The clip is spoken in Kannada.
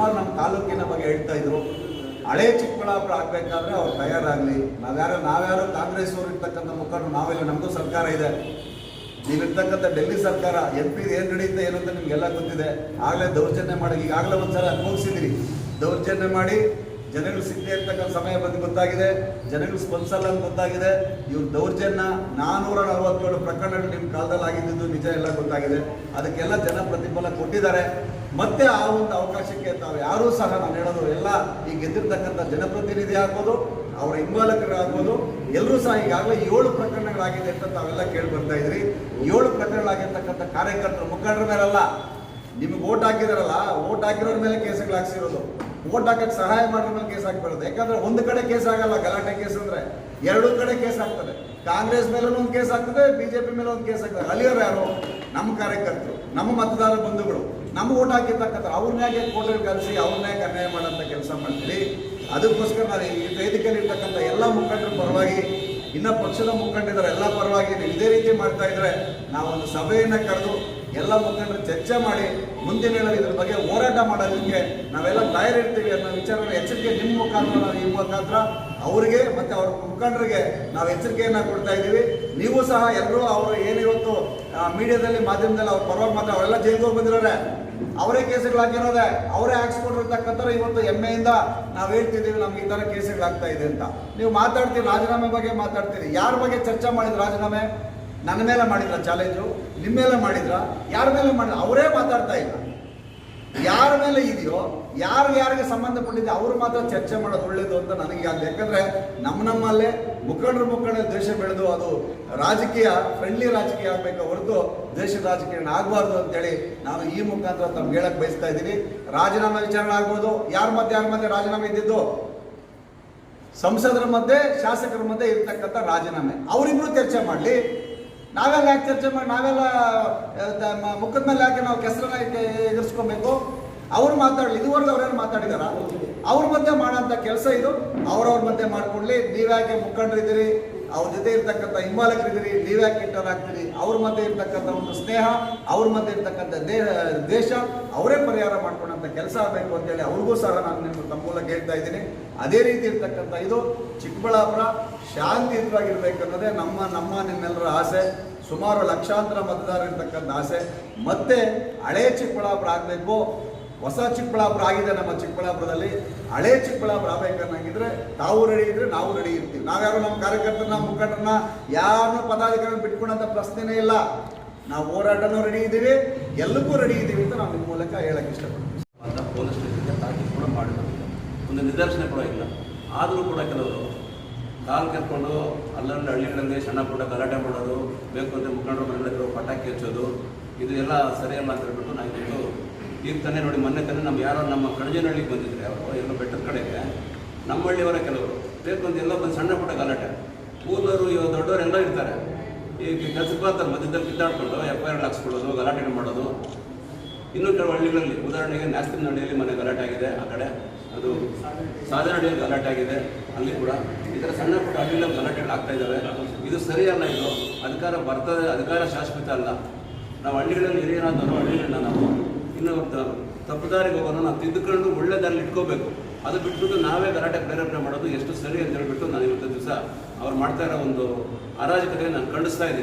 ಸುಮಾರು ನಮ್ಮ ತಾಲೂಕಿನ ಬಗ್ಗೆ ಹೇಳ್ತಾ ಇದ್ರು. ಹಳೆ ಚಿಕ್ಕಬಳ್ಳಾಪುರ ಆಗ್ಬೇಕಾದ್ರೆ ಅವ್ರು ತಯಾರಾಗಲಿ. ನಾವ್ಯಾರು ನಾವ್ಯಾರು ಕಾಂಗ್ರೆಸ್ ಅವರು ಇರ್ತಕ್ಕಂಥ ಮುಖಂಡರು, ನಾವೆಲ್ಲ, ನಮಗೂ ಸರ್ಕಾರ ಇದೆ. ನೀವಿರ್ತಕ್ಕಂಥ ಡೆಲ್ಲಿ ಸರ್ಕಾರ, ಎಂ ಪಿ ಏನು ನಡೆಯುತ್ತೆ ಏನು ಅಂತ ನಿಮ್ಗೆಲ್ಲ ಗೊತ್ತಿದೆ. ಆಗಲೇ ದೌರ್ಜನ್ಯ ಮಾಡಿ, ಈಗಾಗಲೇ ಒಂದ್ಸಲ ಅನುಭವಿಸಿದಿರಿ ದೌರ್ಜನ್ಯ ಮಾಡಿ ಜನಗಳು ಸಿಗದೆ ಇರ್ತಕ್ಕಂಥ ಸಮಯ ಬಂದು ಗೊತ್ತಾಗಿದೆ. ಜನಗಳು ಸ್ಪಂದಿಸಲ್ಲ ಅಂತ ಗೊತ್ತಾಗಿದೆ. ಇವ್ರ ದೌರ್ಜನ್ಯ ನಾನ್ನೂರ ನಲವತ್ತೇಳು ಪ್ರಕರಣಗಳು ನಿಮ್ಮ ಕಾಲದಲ್ಲಿ ಆಗಿದ್ದು ನಿಜ ಎಲ್ಲ ಗೊತ್ತಾಗಿದೆ. ಅದಕ್ಕೆಲ್ಲ ಜನ ಪ್ರತಿಫಲ ಕೊಟ್ಟಿದ್ದಾರೆ. ಮತ್ತೆ ಆ ಒಂದು ಅವಕಾಶಕ್ಕೆ ತಾವು ಯಾರೂ ಸಹ ನಾನು ಹೇಳೋದು ಎಲ್ಲ ಈ ಗೆದ್ದಿರ್ತಕ್ಕಂಥ ಜನಪ್ರತಿನಿಧಿ ಆಗ್ಬೋದು, ಅವರ ಹಿಂಬಾಲಕರಾಗ್ಬೋದು, ಎಲ್ಲರೂ ಸಹ ಈಗಾಗಲೇ ಏಳು ಪ್ರಕರಣಗಳಾಗಿದೆ ಅಂತ ತಾವೆಲ್ಲ ಕೇಳಿ ಬರ್ತಾ ಇದ್ರಿ. ಏಳು ಪ್ರಕರಣಗಳಾಗಿರ್ತಕ್ಕಂಥ ಕಾರ್ಯಕರ್ತರು ಮುಖಂಡರ ಮೇಲಲ್ಲ, ನಿಮ್ಗೆ ಓಟ್ ಹಾಕಿದಾರಲ್ಲ ಓಟ್ ಹಾಕಿರೋರ ಮೇಲೆ ಕೇಸುಗಳು ಹಾಕ್ಸಿರೋದು. ಓಟ್ ಹಾಕಕ್ಕೆ ಸಹಾಯ ಮಾಡಿದ ಮೇಲೆ ಕೇಸ್ ಹಾಕ್ಬಾರ್ದು ಯಾಕಂದ್ರೆ ಒಂದು ಕಡೆ ಕೇಸ್ ಆಗಲ್ಲ, ಗಲಾಟೆ ಕೇಸ್ ಅಂದ್ರೆ ಎರಡೂ ಕಡೆ ಕೇಸ್ ಆಗ್ತದೆ. ಕಾಂಗ್ರೆಸ್ ಮೇಲೂ ಒಂದು ಕೇಸ್ ಆಗ್ತದೆ, ಬಿಜೆಪಿ ಮೇಲೆ ಒಂದು ಕೇಸ್ ಆಗ್ತದೆ. ಅಲ್ಲಿಯವ್ರು ಯಾರು? ನಮ್ಮ ಕಾರ್ಯಕರ್ತರು, ನಮ್ಮ ಮತದಾರ ಬಂಧುಗಳು, ನಮ್ಮ ಓಟ್ ಹಾಕಿರ್ತಕ್ಕಂಥ ಅವ್ರನ್ನ ಯಾಕೆ ಕಲಿಸಿ ಯಾಕೆ ಅನ್ಯಾಯ ಮಾಡೋಂಥ ಕೆಲಸ ಮಾಡ್ತೀವಿ ಅದಕ್ಕೋಸ್ಕರ ನಾನು ಈ ವೇದಿಕೆಯಲ್ಲಿ ಇರ್ತಕ್ಕಂಥ ಎಲ್ಲ ಮುಖಂಡರ ಪರವಾಗಿ, ಇನ್ನ ಪಕ್ಷದ ಮುಖಂಡರ ಎಲ್ಲ ಪರವಾಗಿ ಇದೇ ರೀತಿ ಮಾಡ್ತಾ ಇದ್ರೆ ನಾವೊಂದು ಸಭೆಯನ್ನು ಕರೆದು ಎಲ್ಲ ಮುಖಂಡರು ಚರ್ಚೆ ಮಾಡಿ ಮುಂದಿನ ಇದ್ರ ಬಗ್ಗೆ ಹೋರಾಟ ಮಾಡೋದಕ್ಕೆ ನಾವೆಲ್ಲ ತಯಾರಿರ್ತೀವಿ ಅನ್ನೋ ವಿಚಾರವನ್ನು ಎಚ್ಚರಿಕೆ ನಿಮ್ಮ ಮುಖಾಂತರ, ಈ ಮುಖಾಂತರ ಅವರಿಗೆ ಮತ್ತೆ ಅವ್ರ ಮುಖಂಡರಿಗೆ ನಾವು ಎಚ್ಚರಿಕೆಯನ್ನು ಕೊಡ್ತಾ ಇದ್ದೀವಿ. ನೀವು ಸಹ ಎಲ್ಲರೂ ಅವರು ಏನಿವತ್ತು ಮೀಡಿಯಾದಲ್ಲಿ, ಮಾಧ್ಯಮದಲ್ಲಿ ಅವ್ರು ಪರವಾಗಿ ಮಾತ್ರ ಅವರೆಲ್ಲ ಜೈಲಿಗೆ ಹೋಗಿ ಅವರೇ ಕೇಸುಗಳು ಹಾಕಿರೋದೆ. ಅವರೇ ಹಾಕ್ಸ್ಕೊಂಡಿರ್ತಕ್ಕಂಥ ಇವತ್ತು ಹೆಮ್ಮೆಯಿಂದ ನಾವು ಹೇಳ್ತಿದ್ದೀವಿ ನಮ್ಗೆ ಈ ಥರ ಕೇಸುಗಳು ಆಗ್ತಾ ಇದೆ ಅಂತ. ನೀವು ಮಾತಾಡ್ತೀವಿ ರಾಜೀನಾಮೆ ಬಗ್ಗೆ ಮಾತಾಡ್ತೀರಿ. ಯಾರ ಬಗ್ಗೆ ಚರ್ಚೆ ಮಾಡಿದ್ರು ರಾಜೀನಾಮೆ? ನನ್ನ ಮೇಲೆ ಮಾಡಿದ್ರ ಚಾಲೆಂಜು ನಿಮ್ಮ ಮೇಲೆ ಮಾಡಿದ್ರ, ಯಾರ ಮೇಲೆ ಮಾಡಿದ್ರ ಅವರೇ ಮಾತಾಡ್ತಾ ಇಲ್ಲ. ಯಾರ ಮೇಲೆ ಇದೆಯೋ, ಯಾರು ಯಾರಿಗೆ ಸಂಬಂಧಪಟ್ಟಿದೆ ಅವರು ಮಾತ್ರ ಚರ್ಚೆ ಮಾಡೋದು ಒಳ್ಳೇದು ಅಂತ ನನಗೆ ಅದು ಯಾಕಂದ್ರೆ ನಮ್ಮ ನಮ್ಮಲ್ಲೇ ಮುಖಂಡರು ಮುಖಂಡ ದೇಶ ಬೆಳೆದು ಅದು ರಾಜಕೀಯ ಫ್ರೆಂಡ್ಲಿ ರಾಜಕೀಯ ಆಗಬೇಕು ಹೊರತು ದೇಶದ ರಾಜಕೀಯ ಆಗಬಾರ್ದು ಅಂತೇಳಿ ನಾನು ಈ ಮುಖಾಂತರ ತಮ್ಗೆ ಹೇಳಕ್ ಬಯಸ್ತಾ ಇದ್ದೀನಿ. ರಾಜೀನಾಮೆ ವಿಚಾರಣೆ ಆಗ್ಬೋದು. ಯಾರ ಮಧ್ಯೆ ಯಾರ ಮಧ್ಯೆ ರಾಜೀನಾಮೆ ಇದ್ದಿದ್ದು? ಸಂಸದರ ಮಧ್ಯೆ, ಶಾಸಕರ ಮಧ್ಯೆ ಇರ್ತಕ್ಕಂಥ ರಾಜೀನಾಮೆ. ಅವರಿಬ್ರು ಚರ್ಚೆ ಮಾಡಲಿ. ನಾವೆಲ್ಲ ಯಾಕೆ ಚರ್ಚೆ ಮಾಡಿ ನಾವೆಲ್ಲ ಮುಖದ ಮೇಲೆ ಯಾಕೆ ನಾವು ಕೆಸರನ್ನ ಎದುರಿಸ್ಕೊಬೇಕು? ಅವ್ರು ಮಾತಾಡಲಿ ಇದುವರೆಗೂ ಅವ್ರೇನು ಮಾತಾಡಿದಾರ? ಅವ್ರ ಮಧ್ಯೆ ಮಾಡೋಂಥ ಕೆಲಸ ಇದು. ಅವ್ರವ್ರ ಮಧ್ಯೆ ಮಾಡ್ಕೊಳ್ಳಿ ನೀವ್ಯಾಕೆ ಮುಖಂಡರಿದ್ದೀರಿ ಅವ್ರ ಜೊತೆ ಇರ್ತಕ್ಕಂಥ ಹಿಂಬಾಲಕರಿದ್ದೀರಿ ನೀವ್ಯಾಕೆ ಇಟ್ಟರಾಗ್ತೀರಿ ಅವ್ರ ಮಧ್ಯೆ ಇರ್ತಕ್ಕಂಥ ಒಂದು ಸ್ನೇಹ, ಅವ್ರ ಮಧ್ಯೆ ಇರ್ತಕ್ಕಂಥ ದೇಹ ದೇಶ, ಅವರೇ ಪರಿಹಾರ ಮಾಡ್ಕೊಳ್ಳೋಂಥ ಕೆಲಸ ಆಗಬೇಕು ಅಂತೇಳಿ ಅವ್ರಿಗೂ ಸಹ ನಾನು ನಿಮ್ಮ ತಮ್ಮ ಮೂಲಕ ಹೇಳ್ತಾ ಇದ್ದೀನಿ. ಅದೇ ರೀತಿ ಇರ್ತಕ್ಕಂಥ ಇದು ಚಿಕ್ಕಬಳ್ಳಾಪುರ ಶಾಂತಿಯುತವಾಗಿರ್ಬೇಕು ಅನ್ನೋದೇ ನಮ್ಮ ನಮ್ಮ ನಿಮ್ಮೆಲ್ಲರ ಆಸೆ. ಸುಮಾರು ಲಕ್ಷಾಂತರ ಮತದಾರರು ಇರ್ತಕ್ಕಂಥ ಆಸೆ. ಮತ್ತೆ ಹಳೆ ಚಿಕ್ಕಬಳ್ಳಾಪುರ ಆಗಬೇಕು. ಹೊಸ ಚಿಕ್ಕಬಳ್ಳಾಪುರ ಆಗಿದೆ ನಮ್ಮ ಚಿಕ್ಕಬಳ್ಳಾಪುರದಲ್ಲಿ. ಹಳೆ ಚಿಕ್ಕಬಳ್ಳಾಪುರ ಆಗ್ಬೇಕನ್ನಂಗಿದ್ರೆ ತಾವು ರೆಡಿ ಇದ್ರೆ ನಾವು ರೆಡಿ ಇರ್ತೀವಿ. ನಾವ್ಯಾರು ನಮ್ಮ ಕಾರ್ಯಕರ್ತರನ್ನ, ಮುಖಂಡರನ್ನ, ಯಾರನ್ನೂ ಪದಾಧಿಕಾರಿ ಬಿಟ್ಕೊಂಡಂಥ ಪ್ರಶ್ನೆನೇ ಇಲ್ಲ. ನಾವು ಹೋರಾಟನೂ ರೆಡಿ ಇದ್ದೀವಿ, ಎಲ್ಲಕ್ಕೂ ರೆಡಿ ಇದ್ದೀವಿ ಅಂತ ನಾವು ನಿಮ್ಮ ಮೂಲಕ ಹೇಳಕ್ಕೆ ಇಷ್ಟಪಡ್ತೀವಿ. ಪೊಲೀಸ್ ಸ್ಟೇಷನ್ಗೆ ಕೂಡ ಮಾಡಿದ್ರು ಒಂದು ನಿದರ್ಶನ ಕೂಡ ಇಲ್ಲ. ಆದರೂ ಕೂಡ ಕೆಲವರು ಕಾಲು ಕೆತ್ಕೊಂಡು ಅಲ್ಲಲ್ಲಿ ಹಳ್ಳಿಗಳಲ್ಲಿ ಸಣ್ಣ ಪುಟ್ಟ ಗಲಾಟೆ ಮಾಡೋದು, ಬೇಕು ಅಂತ ಮುಖಂಡರು ಮನೆಗಳಿಗೆ ಪಟಾಕಿ ಹಚ್ಚೋದು, ಇದು ಎಲ್ಲ ಸರಿಯಲ್ಲ ಅಂತ ಹೇಳ್ಬಿಟ್ಟು ನಾವು ಈಗ ತಾನೇ ನೋಡಿ, ಮೊನ್ನೆ ತಾನೇ ನಮ್ಮ ಯಾರೋ ನಮ್ಮ ಕಣಜನಹಳ್ಳಿಗೆ ಬಂದಿದ್ರೆ. ಅವರು ಎಲ್ಲ ಬೆಟ್ಟದ ಕಡೆಗೆ. ನಮ್ಮ ಹಳ್ಳಿಯವರ ಕೆಲವರು. ಬೇಕು ಅಂತ ಎಲ್ಲ ಬಂದು ಸಣ್ಣ ಪುಟ್ಟ ಗಲಾಟೆ. ಊರವರು ಇವಾಗ ದೊಡ್ಡವರು ಎಲ್ಲ ಇರ್ತಾರೆ. ಈಗ ಕೆಲಸಕ್ಕೆ ಬರ್ತಾರೆ ಮಧ್ಯದಲ್ಲಿ ಕಿತ್ತಾಡ್ಕೊಂಡು ಎಫ್ ಐ ಆರ್ ಹಾಕ್ಸ್ಕೊಳ್ಳೋದು ಗಲಾಟೆ ಮಾಡೋದು. ಇನ್ನೂ ಕೆಲವು ಹಳ್ಳಿಗಳಲ್ಲಿ, ಉದಾಹರಣೆಗೆ ನ್ಯಾಸ್ತಿನಹಳ್ಳಿಯಲ್ಲಿ ಮನೆ ಗಲಾಟೆ ಆಗಿದೆ ಆ ಕಡೆ. ಅದು ಸಾಧನಹಳ್ಳಿಯಲ್ಲಿ ಗಲಾಟೆ ಆಗಿದೆ ಅಲ್ಲಿ ಕೂಡ. ಈ ಥರ ಸಣ್ಣ ಪುಟ್ಟ ಹಳ್ಳಿಗಳಲ್ಲಿ ಗಲಾಟೆಗಳು ಆಗ್ತಾ ಇದ್ದಾವೆ. ಇದು ಸರಿಯಲ್ಲ ಇದು. ಅಧಿಕಾರ ಬರ್ತದೆ, ಅಧಿಕಾರ ಶಾಶ್ವತ ಅಲ್ಲ. ನಾವು ಹಳ್ಳಿಗಳಲ್ಲಿ ಹಿರಿಯರಾದವರು ಹಳ್ಳಿಗಳನ್ನ ನಾವು. ಇನ್ನು ತಪ್ಪುದಾರಿಗೆ ತಪ್ಪು ದಾರಿಗೆ ಹೋಗೋದು ನಾವು ತಿದ್ದುಕೊಂಡು ಒಳ್ಳೆ ದಾರಿಲಿ ಇಟ್ಕೋಬೇಕು. ಅದು ಬಿಟ್ಬಿಟ್ಟು ನಾವೇ ಗಲಾಟೆ ಪ್ರೇರೇಪಣೆ ಮಾಡೋದು ಎಷ್ಟು ಸರಿ ಅಂತ ಹೇಳ್ಬಿಟ್ಟು ನಾನು ಇವತ್ತು ದಿವಸ ಅವ್ರು ಮಾಡ್ತಾ ಇರೋ ಒಂದು ಅರಾಜಕತೆ ನಾನು ಖಂಡಿಸ್ತಾ ಇದ್ದೀನಿ.